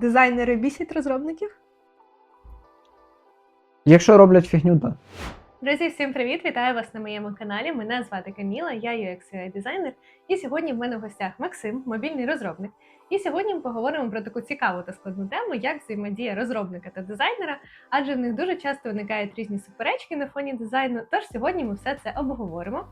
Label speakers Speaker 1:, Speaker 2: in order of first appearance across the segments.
Speaker 1: Дизайнери бісять розробників.
Speaker 2: Якщо роблять фігню, так.
Speaker 1: Друзі, всім привіт! Вітаю вас на моєму каналі. Мене звати Каміла, я UX UI дизайнер. І сьогодні в мене в гостях Максим, мобільний розробник. І сьогодні ми поговоримо про таку цікаву та складну тему, як взаємодія розробника та дизайнера, адже в них дуже часто виникають різні суперечки на фоні дизайну. Тож сьогодні ми все це обговоримо.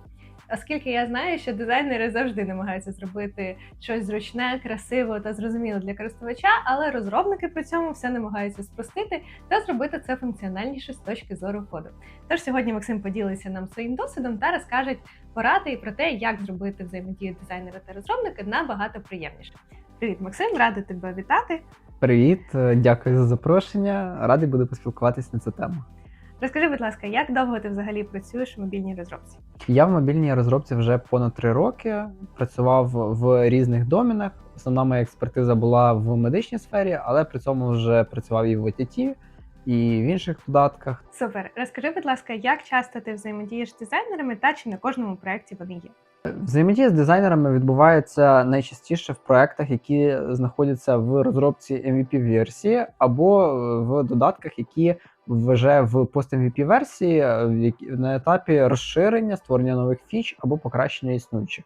Speaker 1: Оскільки я знаю, що дизайнери завжди намагаються зробити щось зручне, красиво та зрозуміле для користувача, але розробники при цьому все намагаються спростити та зробити це функціональніше з точки зору коду. Тож сьогодні Максим поділиться нам своїм досвідом та розкаже поради і про те, як зробити взаємодію дизайнера та розробника набагато приємніше. Привіт, Максим, радий тебе вітати.
Speaker 2: Привіт, е, дякую за запрошення. Радий буду поспілкуватись на цю тему.
Speaker 1: Розкажи, будь ласка, як довго ти взагалі працюєш в мобільній розробці?
Speaker 2: Я в мобільній розробці вже понад три роки. Працював в різних домінах. Основна моя експертиза була в медичній сфері, але при цьому вже працював і в ОТТ, і в інших додатках.
Speaker 1: Супер. Розкажи, будь ласка, як часто ти взаємодієш з дизайнерами та чи на кожному проєкті вони є?
Speaker 2: Взаємодія з дизайнерами відбувається найчастіше в проектах, які знаходяться в розробці MVP-версії, або в додатках, які вже в пост-MVP версії е, на етапі розширення, створення нових фіч або покращення існуючих.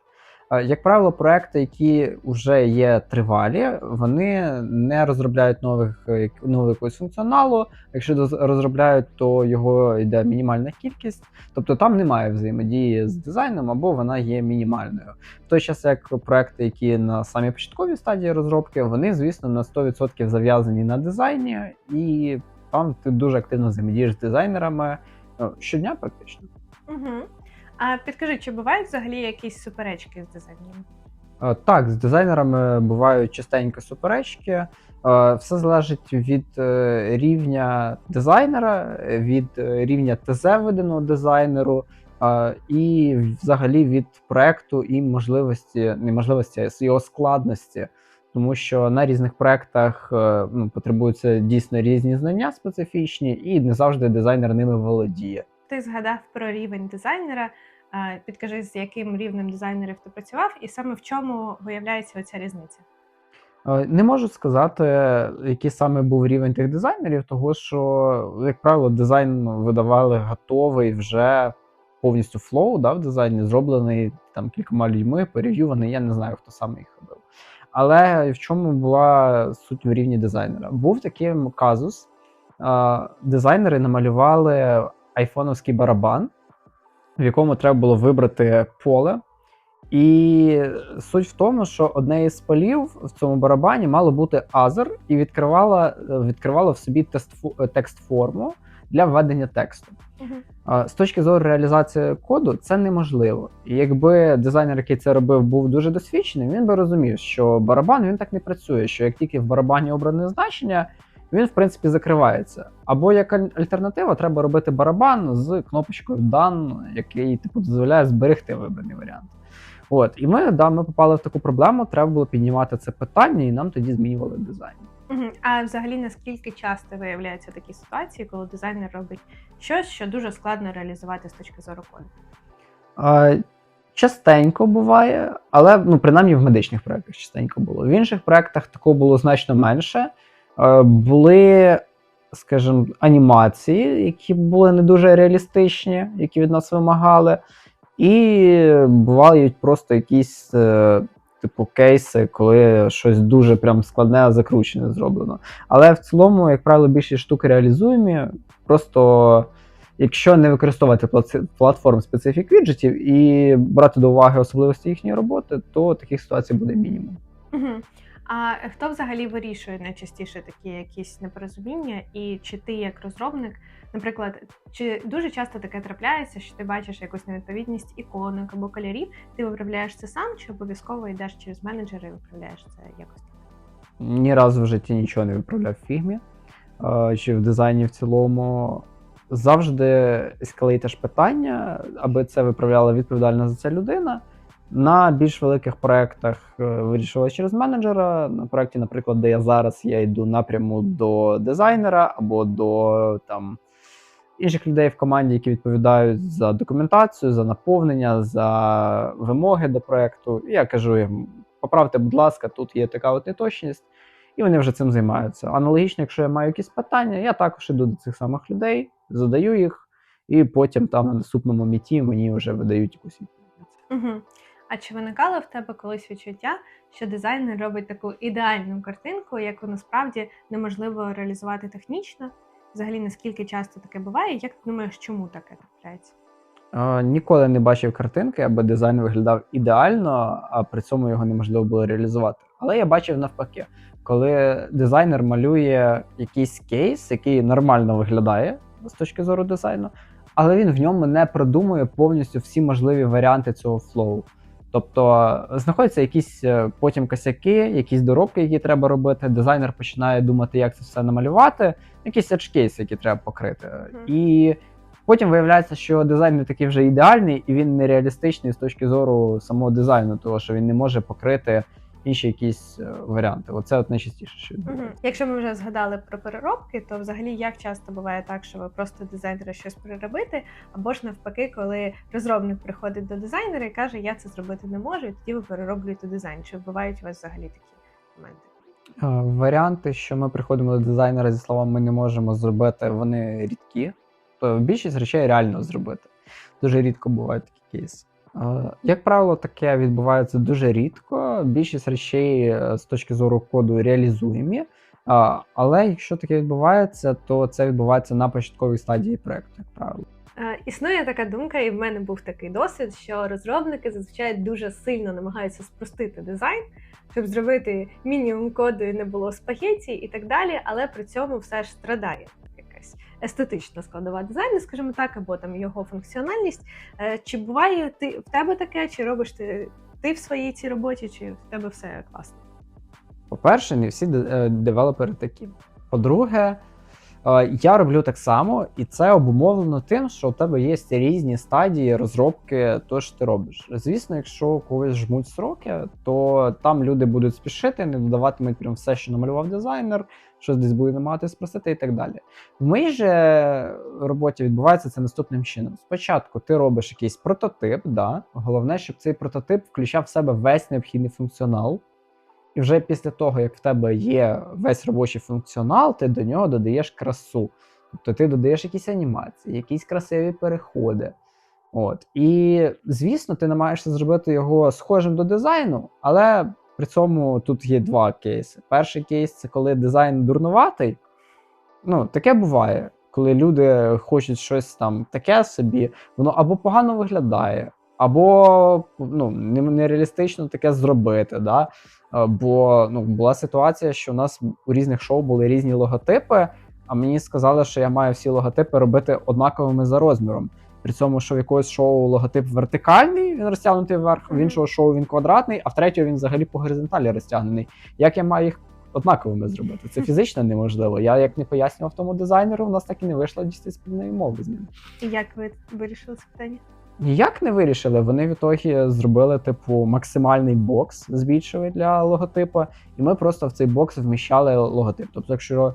Speaker 2: Як правило, проекти, які вже є тривалі, вони не розробляють нових е, нового якогось функціоналу. Якщо розробляють, то його йде мінімальна кількість. Тобто там немає взаємодії з дизайном або вона є мінімальною. В той час, як проекти, які на самій початковій стадії розробки, вони, звісно, на 100% зав'язані на дизайні, і там ти дуже активно взаємодієш з дизайнерами е, щодня, практично.
Speaker 1: Угу. А підкажи, чи бувають взагалі якісь суперечки з дизайнерами?
Speaker 2: Так, з дизайнерами бувають частенько суперечки. Е, Все залежить від е, рівня дизайнера, від е, рівня ТЗ виданого дизайнеру, і взагалі від проекту і можливості, не можливості, а його складності. Тому що на різних проектах ну, потребуються дійсно різні знання специфічні, і не завжди дизайнер ними володіє.
Speaker 1: Ти згадав про рівень дизайнера. Підкажи, з яким рівнем дизайнерів ти працював, і саме в чому виявляється оця різниця?
Speaker 2: Е, Не можу сказати, який саме був рівень тих дизайнерів, того що, як правило, дизайн видавали готовий вже повністю флоу да, в дизайні, зроблений там кількома людьми, перев'юваний. Я не знаю, хто саме їх робив. Але в чому була суть в рівні дизайнера? Був такий казус. е, Дизайнери намалювали айфоновський барабан, в якому треба було вибрати поле. І суть в тому, що одне із полів в цьому барабані мало бути Азер і відкривала, відкривало в собі текст-форму для введення тексту. А, З точки зору реалізації коду це неможливо. І якби дизайнер, який це робив, був дуже досвідчений, він би розумів, що барабан він так не працює, що як тільки в барабані обране значення, він в принципі закривається. Або як альтернатива, треба робити барабан з кнопочкою Done, який типу дозволяє зберегти вибраний варіант. От, і ми, да, ми попали в таку проблему, треба було піднімати це питання, і нам тоді змінювали дизайн.
Speaker 1: А взагалі наскільки часто виявляються такі ситуації, коли дизайнер робить щось, що дуже складно реалізувати з точки зору коду?
Speaker 2: Частенько буває, але ну, принаймні в медичних проєктах частенько було. В інших проєктах такого було значно менше. Е, були, скажімо, анімації, які були не дуже реалістичні, які від нас вимагали. І бувають просто якісь. е, Типу кейси, коли щось дуже прям складне, закручене зроблено. Але в цілому, як правило, більші штуки реалізуємі. Просто якщо не використовувати платформ специфік віджитів і брати до уваги особливості їхньої роботи, то таких ситуацій буде мінімум.
Speaker 1: Угу. А хто взагалі вирішує найчастіше такі якісь непорозуміння? І чи ти як розробник, наприклад, чи дуже часто таке трапляється, що ти бачиш якусь невідповідність іконок або кольорів, ти виправляєш це сам, чи обов'язково йдеш через менеджера і виправляєш це якось?
Speaker 2: Ні разу в житті нічого не виправляв в фігмі чи в дизайні в цілому. Завжди ескалейтиш питання, аби це виправляла відповідальна за це людина. На більш великих проєктах е, через менеджера. На проєкті, наприклад, де я зараз, я йду напряму до дизайнера або до там інших людей в команді, які відповідають за документацію, за наповнення, за вимоги до проєкту. І я кажу їм: поправте, будь ласка, тут є така от неточність. і вони вже цим займаються. Аналогічно, якщо я маю якісь питання, я також іду до цих самих людей, задаю їх, і потім там на наступному міті мені вже видають якусь.
Speaker 1: Угу. А чи виникало в тебе колись відчуття, що дизайнер робить таку ідеальну картинку, яку насправді неможливо реалізувати технічно? Взагалі, наскільки часто таке буває? Як ти думаєш, чому таке трапляється?
Speaker 2: Ніколи не бачив картинки, аби дизайн виглядав ідеально, а при цьому його неможливо було реалізувати. Але я бачив навпаки, коли дизайнер малює якийсь кейс, який нормально виглядає з точки зору дизайну, але він в ньому не продумує повністю всі можливі варіанти цього флоу. Тобто знаходяться якісь е, потім косяки, якісь доробки, які треба робити. Дизайнер починає думати, як це все намалювати, якісь edge-кейси, які треба покрити.
Speaker 1: Мгм.
Speaker 2: І потім виявляється, що дизайн не такий вже ідеальний, і він нереалістичний з точки зору самого дизайну, того що він не може покрити інші якісь е, варіанти. Оце от найчастіше, що
Speaker 1: Угу. Якщо ми вже згадали про переробки, то взагалі як часто буває так, що ви просто дизайнера щось переробити, або ж навпаки, коли розробник приходить до дизайнера і каже, я це зробити не можу, і тоді ви перероблюєте дизайн. Чи бувають у вас взагалі такі моменти?
Speaker 2: Е, Варіанти, що ми приходимо до дизайнера зі словами ми не можемо зробити, вони рідкі. То більшість речей реально зробити. Дуже рідко бувають такі кейси. Е, Як правило, таке відбувається дуже рідко. Більшість речей е, з точки зору коду реалізуємі. Але якщо таке відбувається, то це відбувається на початковій стадії проекту, як правило.
Speaker 1: Е, Існує така думка, і в мене був такий досвід, що розробники зазвичай дуже сильно намагаються спростити дизайн, щоб зробити мінімум коду і не було спагеті і так далі, але при цьому все ж страдає естетична складова дизайну, скажімо так, або там його функціональність. Е, Чи буває ти в тебе таке, чи робиш ти, ти в своїй цій роботі, чи в тебе все класно?
Speaker 2: По-перше, не всі е, девелопери такі. По-друге, е, я роблю так само, і це обумовлено тим, що у тебе є різні стадії розробки того, що ти робиш. Звісно, якщо когось жмуть сроки, то там люди будуть спішити, не додаватимуть прям все, що намалював дизайнер, щось десь буде намагатися спростити і так далі. В моїй же роботі відбувається це наступним чином. Спочатку ти робиш якийсь прототип, да? головне, щоб цей прототип включав в себе весь необхідний функціонал. І вже після того, як в тебе є весь робочий функціонал, ти до нього додаєш красу. Тобто ти додаєш якісь анімації, якісь красиві переходи. От. І, звісно, ти намагаєшся зробити його схожим до дизайну, але при цьому тут є два кейси. Перший кейс це коли дизайн дурнуватий. Ну, таке буває, коли люди хочуть щось там таке собі, воно або погано виглядає, або ну, не- нереалістично таке зробити. Да? Бо ну, була ситуація, що у нас у різних шоу були різні логотипи, а мені сказали, що я маю всі логотипи робити однаковими за розміром. При цьому, що в якогось шоу логотип вертикальний, він розтягнутий вверх, в іншого шоу він квадратний, а в третього він взагалі по горизонталі розтягнений. Як я маю їх однаковими зробити? Це фізично неможливо. Я як не пояснював тому дизайнеру, у нас так і не вийшло дійсно спільної мови з ним.
Speaker 1: І як ви вирішили це питання?
Speaker 2: Ніяк не вирішили. Вони в ітогі зробили, типу, максимальний бокс збільшили для логотипу, і ми просто в цей бокс вміщали логотип. Тобто, якщо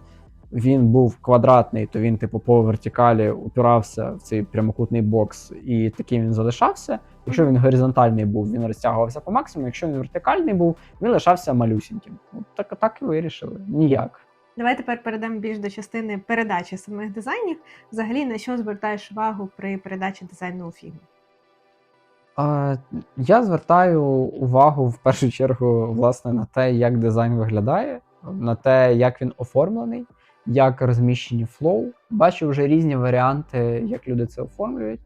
Speaker 2: він був квадратний, то він, типу, по вертикалі упирався в цей прямокутний бокс, і таким він залишався. Якщо він горизонтальний був, він розтягувався по максимуму. Якщо він вертикальний був, він лишався малюсіньким. От так, так і вирішили. Ніяк.
Speaker 1: Давай тепер перейдемо більш до частини передачі самих дизайнів. Взагалі, на що звертаєш увагу при передачі дизайну у фігмі?
Speaker 2: А, Я звертаю увагу в першу чергу власне на те, як дизайн виглядає, на те, як він оформлений, як розміщені флоу. Бачу вже різні варіанти, як люди це оформлюють.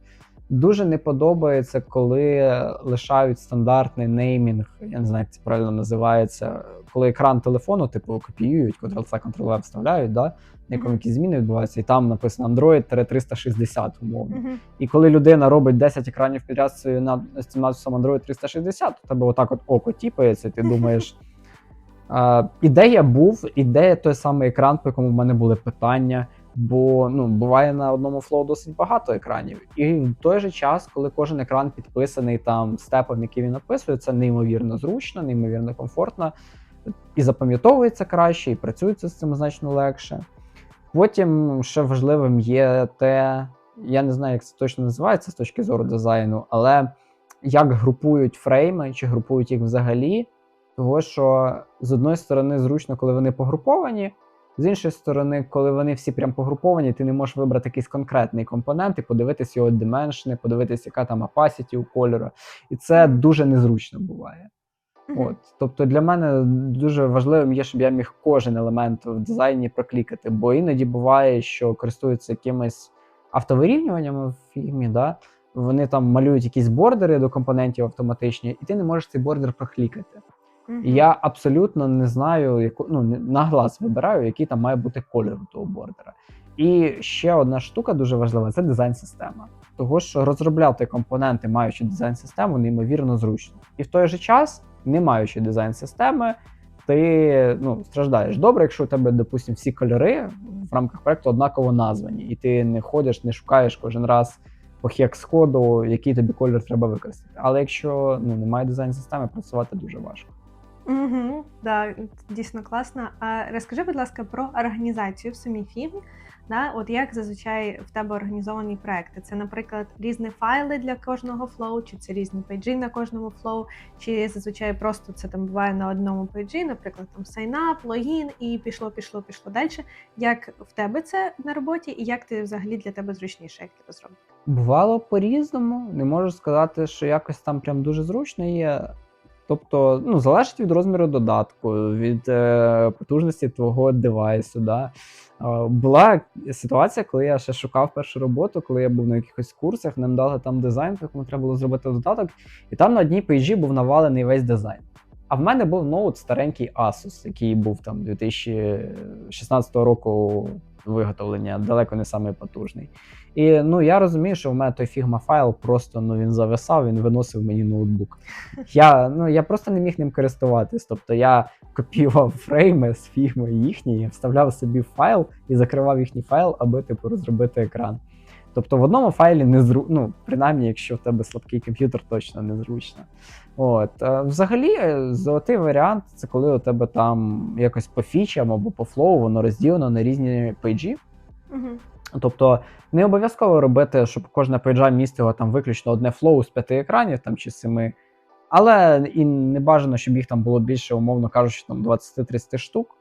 Speaker 2: Дуже не подобається, коли лишають стандартний неймінг, я не знаю, як це правильно називається, коли екран телефону, типу, копіюють, Ctrl-C, Ctrl-V вставляють, да, на якому якісь зміни відбуваються, і там написано Android 360, умовно. І коли людина робить 10 екранів підряд на з цим надписом Android 360, то тебе отак от око тіпається, ти думаєш. Ідея був, ідея той самий екран, по якому в мене були питання. Бо ну, буває на одному флоу досить багато екранів. І в той же час, коли кожен екран підписаний там степом, який він описує, це неймовірно зручно, неймовірно комфортно, і запам'ятовується краще, і працюється з цим значно легше. Потім ще важливим є те, я не знаю, як це точно називається з точки зору дизайну, але як групують фрейми, чи групують їх взагалі. Того, що з одної сторони зручно, коли вони погруповані, з іншої сторони, коли вони всі прям погруповані, ти не можеш вибрати якийсь конкретний компонент і подивитись його дименшни, подивитись, яка там опасіті у кольору. І це дуже незручно буває. От, тобто для мене дуже важливим є, щоб я міг кожен елемент в дизайні проклікати, бо іноді буває, що користуються якимись автовирівнюваннями в фільмі, да? вони там малюють якісь бордери до компонентів автоматичні, і ти не можеш цей бордер проклікати. І я абсолютно не знаю, яку ну на глаз вибираю, який там має бути кольор у того бордера. І ще одна штука дуже важлива це дизайн-система. Того, що розробляти компоненти, маючи дизайн-систему, неймовірно зручно. І в той же час, не маючи дизайн-системи, ти ну, страждаєш. Добре, якщо у тебе, допустимо, всі кольори в рамках проекту однаково названі, і ти не ходиш, не шукаєш кожен раз по хекс-коду, який тобі кольор треба використати. Але якщо ну, немає дизайн-системи, працювати дуже важко.
Speaker 1: Угу, да, дійсно класно. А розкажи, будь ласка, про організацію в самій фірмі. Да? От як зазвичай в тебе організовані проекти? Це, наприклад, різні файли для кожного флоу, чи це різні пейджі на кожному флоу, чи зазвичай просто це там буває на одному пейджі, наприклад, там сайнап, логін, і пішло, пішло, пішло далі. Як в тебе це на роботі, і як ти взагалі для тебе зручніше, як ти це?
Speaker 2: Бувало по-різному. Не можу сказати, що якось там прям дуже зручно є. Тобто, ну, залежить від розміру додатку, від е, потужності твого девайсу. Да? Е, була ситуація, коли я ще шукав першу роботу, коли я був на якихось курсах, нам дали там дизайн, по якому треба було зробити додаток, і там на одній пейджі був навалений весь дизайн. А в мене був ноут старенький Asus, який був там 2016 року виготовлення, далеко не самий потужний. І ну я розумію, що в мене той фігма файл просто ну він зависав, він виносив мені ноутбук. Я ну я просто не міг ним користуватись. Тобто я копіював фрейми з фігми їхньої, вставляв собі файл і закривав їхній файл, аби типу розробити екран. Тобто в одному файлі не зру... ну, принаймні, якщо в тебе слабкий комп'ютер, точно незручно. От. е, Взагалі, е, золотий варіант це коли у тебе там якось по фічам або по флоу воно розділено на різні пейджі.
Speaker 1: Угу.
Speaker 2: Тобто не обов'язково робити, щоб кожна пейджа містила там виключно одне флоу з п'яти екранів там, чи семи. Але і не бажано, щоб їх там було більше, умовно кажучи, там 20-30 штук.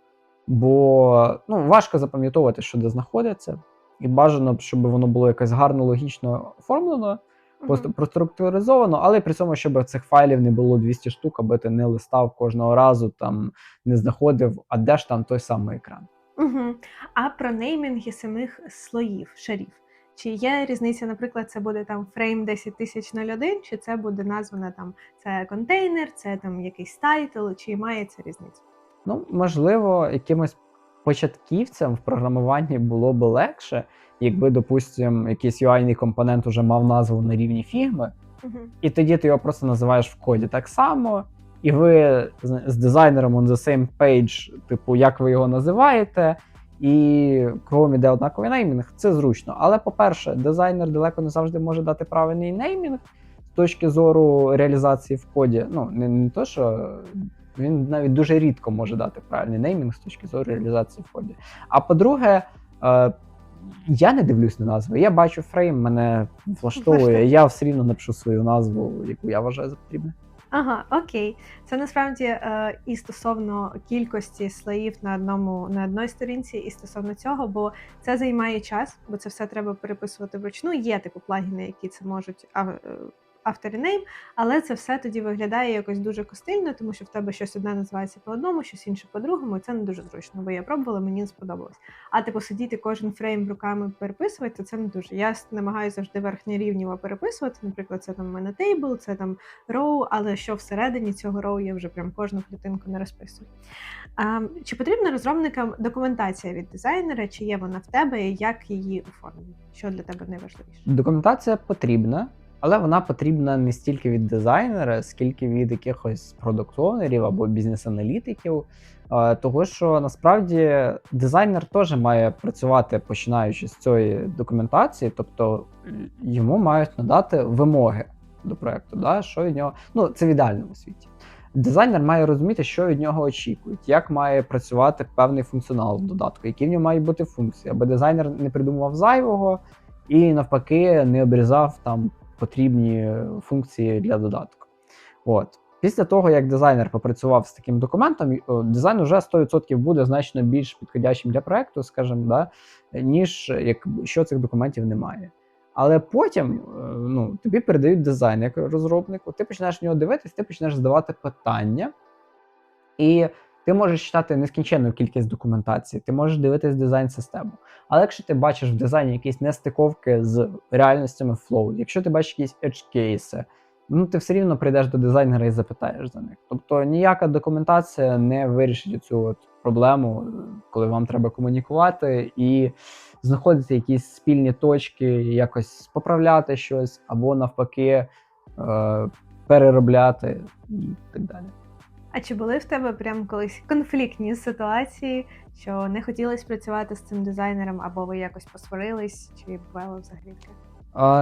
Speaker 2: Бо ну, важко запам'ятовувати, що де знаходиться. І бажано, б, щоб воно було якось гарно, логічно оформлено, просто проструктуризовано, але при цьому, щоб цих файлів не було 200 штук, аби ти не листав кожного разу, там не знаходив, а де ж там той самий екран.
Speaker 1: Угу. А про неймінги самих слоїв, шарів. Чи є різниця, наприклад, це буде там фрейм 10001, чи це буде названа там це контейнер, це там якийсь тайтл, чи має це різницю?
Speaker 2: Ну, можливо, якимось початківцям в програмуванні було би легше, якби, допустимо, якийсь UI-ний компонент уже мав назву на рівні фігми, і тоді ти його просто називаєш в коді так само. І ви з дизайнером on the same page, типу, як ви його називаєте, і кругом іде однаковий неймінг, це зручно. Але, по-перше, дизайнер далеко не завжди може дати правильний неймінг з точки зору реалізації в коді. Ну, не, не то, що він навіть дуже рідко може дати правильний неймінг з точки зору реалізації коді. А по-друге, е, я не дивлюсь на назви. Я бачу фрейм, мене влаштовує. Я все рівно напишу свою назву, яку я вважаю за потрібне.
Speaker 1: Ага, окей. Це насправді е, і стосовно кількості слоїв на одному на одній сторінці, і стосовно цього, бо це займає час, бо це все треба переписувати вручну. Є типу плагіни, які це можуть ав- е, авторінейм, але це все тоді виглядає якось дуже костильно, тому що в тебе щось одне називається по одному, щось інше по-другому, і це не дуже зручно, бо я пробувала, мені не сподобалось. А типу сидіти кожен фрейм руками переписувати, то це не дуже. Я намагаюся завжди верхньорівнєво переписувати. Наприклад, це там у мене тейбл, це там роу, але що всередині цього роу я вже прям кожну клітинку не розписую. А, чи потрібна розробникам документація від дизайнера, чи є вона в тебе, і як її оформити? Що для тебе найважливіше?
Speaker 2: Документація потрібна, але вона потрібна не стільки від дизайнера, скільки від якихось продукт-оунерів або бізнес-аналітиків. Е, Того, що насправді дизайнер теж має працювати починаючи з цієї документації, тобто йому мають надати вимоги до проекту, да, що від нього. Ну, це в ідеальному світі. Дизайнер має розуміти, що від нього очікують, як має працювати певний функціонал в додатку, які в ньому мають бути функції, аби дизайнер не придумував зайвого і навпаки не обрізав там потрібні функції для додатку. От. Після того, як дизайнер попрацював з таким документом, дизайн вже 100% буде значно більш підходящим для проекту, скажімо, да, ніж якщо цих документів немає. Але потім е, ну, тобі передають дизайн як розробнику, ти починаєш в нього дивитись, ти починаєш задавати питання, і ти можеш читати нескінченну кількість документації, ти можеш дивитись дизайн-систему. Але якщо ти бачиш в дизайні якісь нестиковки з реальностями flow, якщо ти бачиш якісь edge кейси, ну ти все рівно прийдеш до дизайнера і запитаєш за них. Тобто ніяка документація не вирішить цю от проблему, коли вам треба комунікувати і знаходити якісь спільні точки, якось поправляти щось, або навпаки е, переробляти і так далі.
Speaker 1: А чи були в тебе прям колись конфліктні ситуації, що не хотілося працювати з цим дизайнером, або ви якось посварились, чи бувало взагалі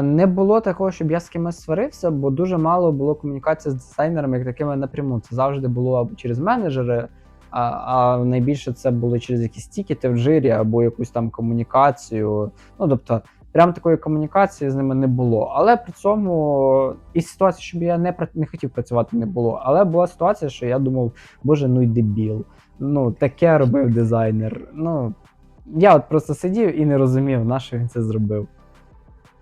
Speaker 2: Не було такого, щоб я з кимось сварився, бо дуже мало було комунікації з дизайнерами, як такими напряму. Це завжди було або через менеджери, а, а найбільше це було через якісь тікети в жирі або якусь там комунікацію. Ну тобто, прям такої комунікації з ними не було. Але при цьому і ситуація, щоб я не не хотів працювати, не було. Але була ситуація, що я думав, боже, ну й дебіл. Ну, таке робив дизайнер. Ну я от просто сидів і не розумів, на що він це зробив.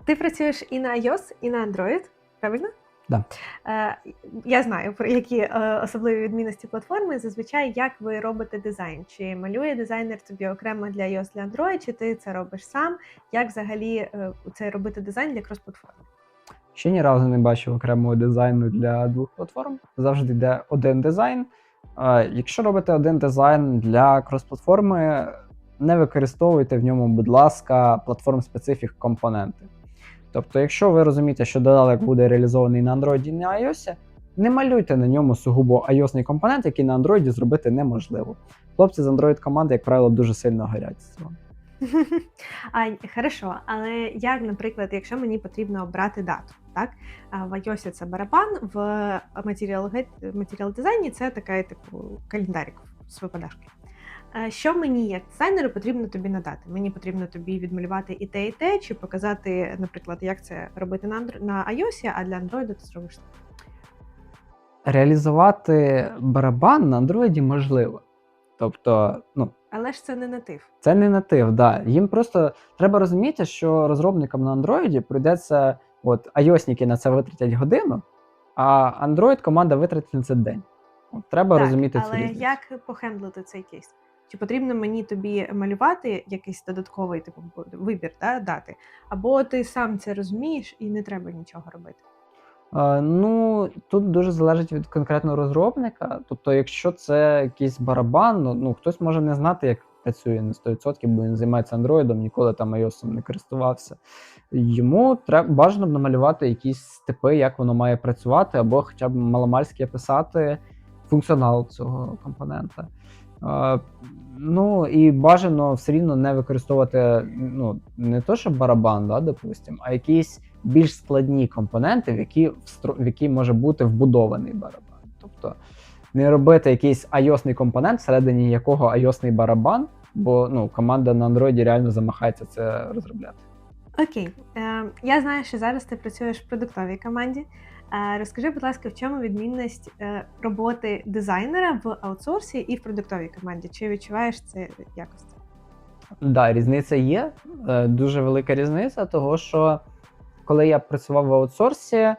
Speaker 1: Ти працюєш і на iOS, і на Android, правильно?
Speaker 2: Да.
Speaker 1: Е, я знаю про які е, особливі відмінності платформи. Зазвичай, як ви робите дизайн? Чи малює дизайнер тобі окремо для iOS, для Android, чи ти це робиш сам? Як взагалі е, це робити дизайн для крос-платформи?
Speaker 2: Ще ні разу не бачив окремого дизайну для двох платформ. Завжди йде один дизайн. Якщо робите один дизайн для крос-платформи, не використовуйте в ньому, будь ласка, платформ-специфік компоненти. Тобто, якщо ви розумієте, що додаток буде реалізований на Android і на iOS, не малюйте на ньому сугубо iOS компонент, який на Android зробити неможливо. Хлопці з Android команди, як правило, дуже сильно горять з цього.
Speaker 1: А хорошо, але як, наприклад, якщо мені потрібно обрати дату, так в iOS це барабан, в матеріал дизайні це така типу календарик з випадашки. Що мені як дизайнеру потрібно тобі надати? Мені потрібно тобі відмалювати і те, і те, чи показати, наприклад, як це робити на на iOS, а для Android ти зробиш.
Speaker 2: Реалізувати барабан на Android можливо. Тобто, ну,
Speaker 1: Але ж це не натив.
Speaker 2: Це не натив, да. Їм просто треба розуміти, що розробникам на Android прийдеться, от iOS-ники на це витратять годину, а Android команда витратить на це день. От, треба
Speaker 1: так,
Speaker 2: розуміти цю
Speaker 1: але
Speaker 2: різницю.
Speaker 1: як похендлити цей кейс? Чи потрібно мені тобі малювати якийсь додатковий типу вибір да, дати? Або ти сам це розумієш і не треба нічого робити?
Speaker 2: Ну, тут дуже залежить від конкретного розробника. Тобто, якщо це якийсь барабан, ну, ну хтось може не знати, як працює на 100%, бо він займається Android, ніколи там iOS не користувався. Йому треба бажано б намалювати якісь типи, як воно має працювати, або хоча б маломальськи описати функціонал цього компонента. Ну і бажано все рівно не використовувати ну, не то, що барабан, да, допустим, а якісь більш складні компоненти, в які, в які може бути вбудований барабан. Тобто не робити якийсь ios компонент, всередині якого ios барабан, бо ну, команда на Android реально замахається це розробляти.
Speaker 1: Окей, е, я знаю, що зараз ти працюєш в продуктовій команді. Е, розкажи, будь ласка, в чому відмінність е, роботи дизайнера в аутсорсі і в продуктовій команді? Чи відчуваєш це якось?
Speaker 2: Да, різниця є. е, Дуже велика різниця, того що коли я працював в аутсорсі,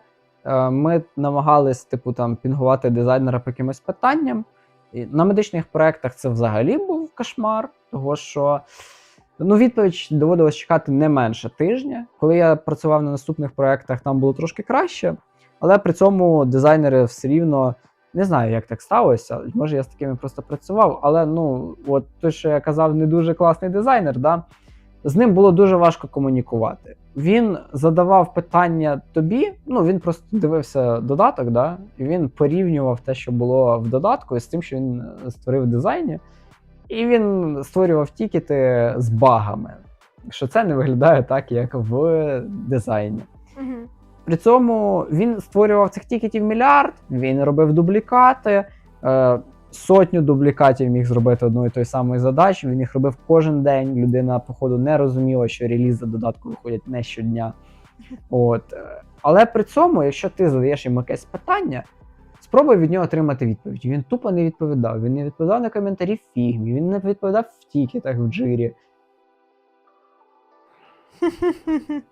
Speaker 2: ми намагались типу там пінгувати дизайнера по якимось питанням. На медичних проєктах це взагалі був кошмар, того що ну, відповідь доводилось чекати не менше тижня. Коли я працював на наступних проєктах, там було трошки краще, але при цьому дизайнери все рівно. Не знаю, як так сталося. Може, я з такими просто працював, але ну, от той, що я казав, не дуже класний дизайнер, да, з ним було дуже важко комунікувати. Він задавав питання тобі, ну він просто дивився додаток, да, і він порівнював те, що було в додатку, з тим, що він створив в дизайні. І він створював тікети з багами. Що це не виглядає так, як в дизайні.
Speaker 1: Угу.
Speaker 2: При цьому він створював цих тікетів мільярд, він робив дублікати, е, сотню дублікатів міг зробити одної тої самої задачі. Він їх робив кожен день. Людина, походу, не розуміла, що релізи додатку виходять не щодня. От. е, Але при цьому, якщо ти задаєш йому якесь питання, Спробуй від нього отримати відповідь. Він тупо не відповідав. Він не відповідав на коментарі в фігмі, він не відповідав в тікетах в джирі.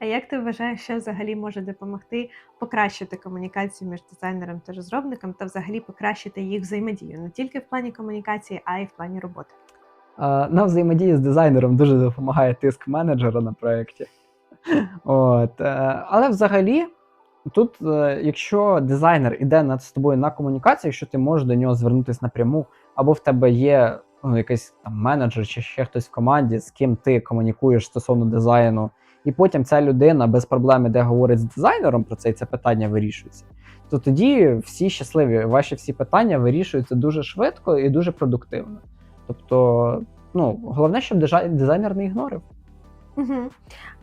Speaker 1: А як ти вважаєш, що взагалі може допомогти покращити комунікацію між дизайнером та розробником та взагалі покращити їх взаємодію не тільки в плані комунікації, а й в плані роботи?
Speaker 2: На взаємодії з дизайнером дуже допомагає тиск менеджера на проєкті. От, е, але взагалі, тут, е, якщо дизайнер іде над з тобою на комунікацію, якщо ти можеш до нього звернутися напряму, або в тебе є ну, якийсь там менеджер чи ще хтось в команді, з ким ти комунікуєш стосовно дизайну, і потім ця людина без проблем іде говорить з дизайнером про це, і це питання вирішується, то тоді всі щасливі, ваші всі питання вирішуються дуже швидко і дуже продуктивно. Тобто, ну, головне, щоб дизайнер не ігнорив.
Speaker 1: Угу.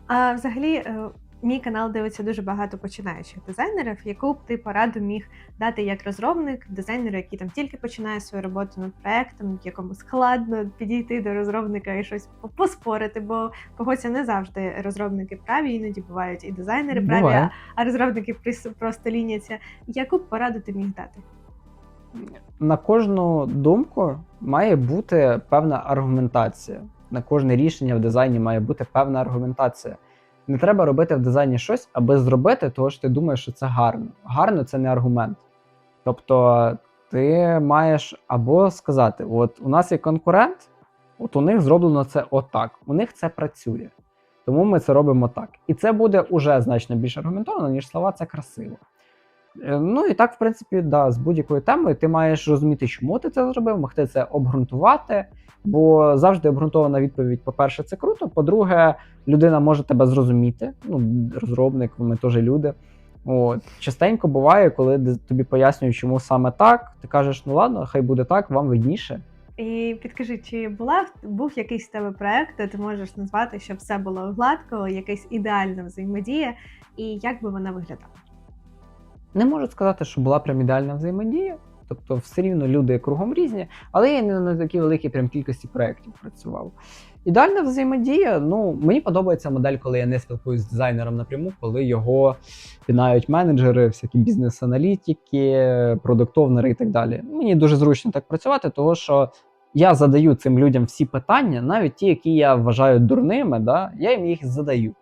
Speaker 1: А взагалі, е, мій канал дивиться дуже багато починаючих дизайнерів, яку б ти пораду міг дати як розробник, дизайнеру, який там тільки починає свою роботу над проектом, якому складно підійти до розробника і щось поспорити, бо погодься не завжди розробники праві, іноді бувають і дизайнери праві,
Speaker 2: Буває.
Speaker 1: а, розробники просто ліняться. Яку б пораду ти міг дати?
Speaker 2: На кожну думку має бути певна аргументація. На кожне рішення в дизайні має бути певна аргументація. Не треба робити в дизайні щось, аби зробити, того що ти думаєш, що це гарно. Гарно це не аргумент. Тобто, ти маєш або сказати: от у нас є конкурент, от у них зроблено це отак, у них це працює. Тому ми це робимо так. І це буде уже значно більш аргументовано, ніж слова це красиво. Е, Ну і так, в принципі, да, з будь-якою темою ти маєш розуміти, чому ти це зробив, могти це обґрунтувати. Бо завжди обґрунтована відповідь: по-перше, це круто. По-друге, людина може тебе зрозуміти. Ну, розробник, ми теж люди. От. Частенько буває, коли тобі пояснюють, чому саме так. Ти кажеш, ну ладно, хай буде так, вам видніше.
Speaker 1: І підкажи, чи була був якийсь тебе проект, де ти можеш назвати, щоб все було гладко, якась ідеальна взаємодія, і як би вона виглядала?
Speaker 2: Не можу сказати, що була прям ідеальна взаємодія. Тобто, все рівно люди кругом різні, але я не на такій великій прям кількості проєктів працював. Ідеальна взаємодія. Ну, мені подобається модель, коли я не спілкуюсь з дизайнером напряму, коли його пінають менеджери, всякі бізнес-аналітики, продуктовнери і так далі. Мені дуже зручно так працювати, тому що я задаю цим людям всі питання, навіть ті, які я вважаю дурними, да, я їм їх задаю.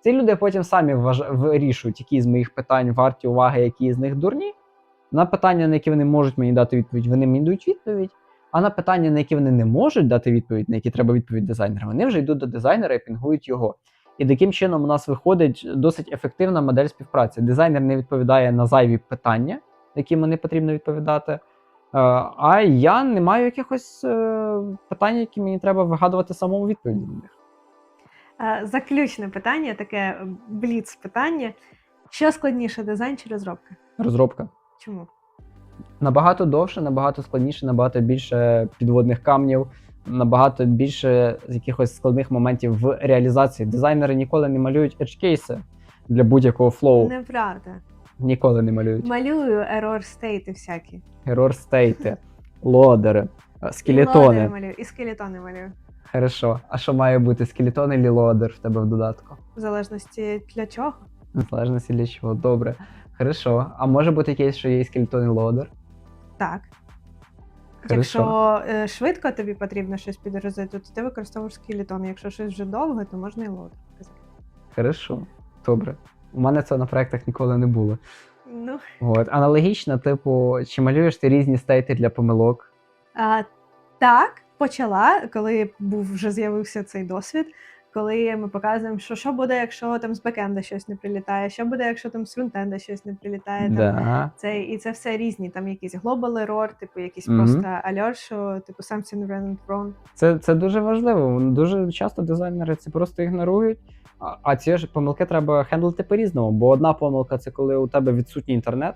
Speaker 2: Ці люди потім самі вирішують, які з моїх питань варті уваги, які з них дурні. На питання, на які вони можуть мені дати відповідь, вони мені дають відповідь. А на питання, на які вони не можуть дати відповідь, на які треба відповідь дизайнера, вони вже йдуть до дизайнера і пінгують його. І таким чином у нас виходить досить ефективна модель співпраці. Дизайнер не відповідає на зайві питання, які мені потрібно відповідати. е, А я не маю якихось е, питань, які мені треба вигадувати самому відповіді на них.
Speaker 1: Е, Заключне питання, таке бліц питання. Що складніше, дизайн чи розробка?
Speaker 2: Розробка.
Speaker 1: Чому?
Speaker 2: набагато довше, набагато складніше, набагато більше підводних камнів, набагато більше якихось складних моментів в реалізації. Дизайнери ніколи не малюють edge-кейси для будь-якого флоу.
Speaker 1: Неправда.
Speaker 2: Ніколи не малюють.
Speaker 1: Малюю error стейти всякі.
Speaker 2: Error стейти, лодери, е,
Speaker 1: І лодери
Speaker 2: скелетони.
Speaker 1: малюю, і скелетони малюю.
Speaker 2: Хорошо. А що має бути скелетон і лодер в тебе в додатку?
Speaker 1: В залежності для чого.
Speaker 2: В залежності для чого. Добре. Хорошо. А може бути якийсь, що є скелетон і лодер?
Speaker 1: Так.
Speaker 2: Хорошо.
Speaker 1: Якщо е, швидко тобі потрібно щось підрозити, то ти використовуєш скелетон. Якщо щось вже довго, то можна і лодер.
Speaker 2: Хорошо. Добре. У мене це на проектах ніколи не було.
Speaker 1: Ну,
Speaker 2: От, аналогічно, типу, чи малюєш ти різні стейти для помилок?
Speaker 1: А, так, почала, коли був вже з'явився цей досвід. Коли ми показуємо, що що буде, якщо там з бекенда щось не прилітає, що буде, якщо там з фронтенда щось не прилітає. Там,
Speaker 2: Да.
Speaker 1: це, і це все різні. Там якийсь global error, типу якийсь
Speaker 2: Мгм.
Speaker 1: просто alert, що типу something went wrong.
Speaker 2: Це, це дуже важливо. Дуже часто дизайнери це просто ігнорують. А, а ці ж помилки треба хендлити по-різному. Бо одна помилка це коли у тебе відсутній інтернет,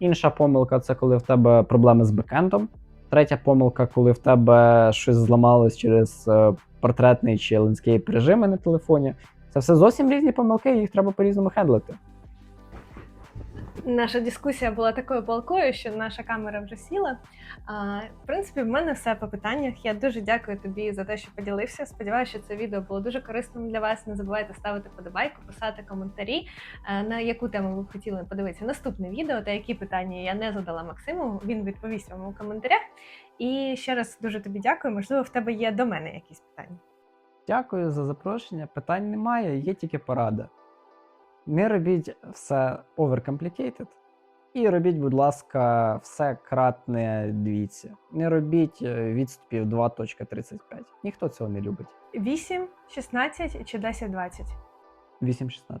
Speaker 2: інша помилка це коли в тебе проблеми з бекендом. Третя помилка, коли в тебе щось зламалось через е, портретний чи лендскейп режими на телефоні. Це все зовсім різні помилки, їх треба по-різному хендлити.
Speaker 1: Наша дискусія була такою палкою, що наша камера вже сіла. А, в принципі, в мене все по питаннях. Я дуже дякую тобі за те, що поділився. Сподіваюся, що це відео було дуже корисним для вас. Не забувайте ставити подобайку, писати коментарі, е, на яку тему ви б хотіли подивитися наступне відео та які питання я не задала Максиму. Він відповість вам у коментарях. І ще раз дуже тобі дякую. Можливо, в тебе є до мене якісь питання.
Speaker 2: Дякую за запрошення. Питань немає, є тільки порада. Не робіть все overcomplicated. І робіть, будь ласка, все кратне двійці. Не робіть е, відступів 2.35. Ніхто цього не любить.
Speaker 1: 8, 16 чи 10, 20?
Speaker 2: 8.16.